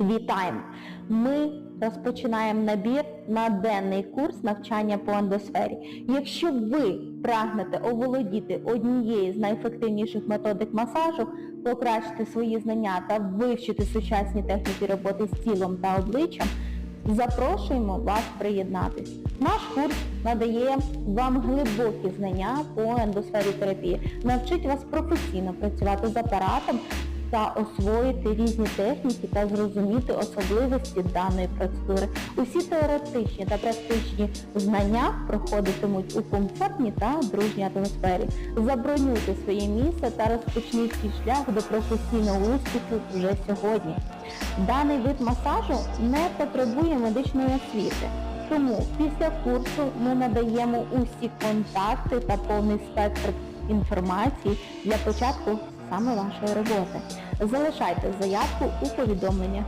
Вітаємо! Ми розпочинаємо набір на денний курс навчання по ендосфері. Якщо ви прагнете оволодіти однією з найефективніших методик масажу, покращити свої знання та вивчити сучасні техніки роботи з тілом та обличчям, запрошуємо вас приєднатись. Наш курс надає вам глибокі знання по ендосфері терапії, навчить вас професійно працювати з апаратом та освоїти різні техніки та зрозуміти особливості даної процедури. Усі теоретичні та практичні знання проходитимуть у комфортній та дружній атмосфері. Забронюйте своє місце та розпочніть свій шлях до професійного успіху вже сьогодні. Даний вид масажу не потребує медичної освіти. Тому після курсу ми надаємо усі контакти та повний спектр інформації для початку саме вашої роботи. Залишайте заявку у повідомленнях.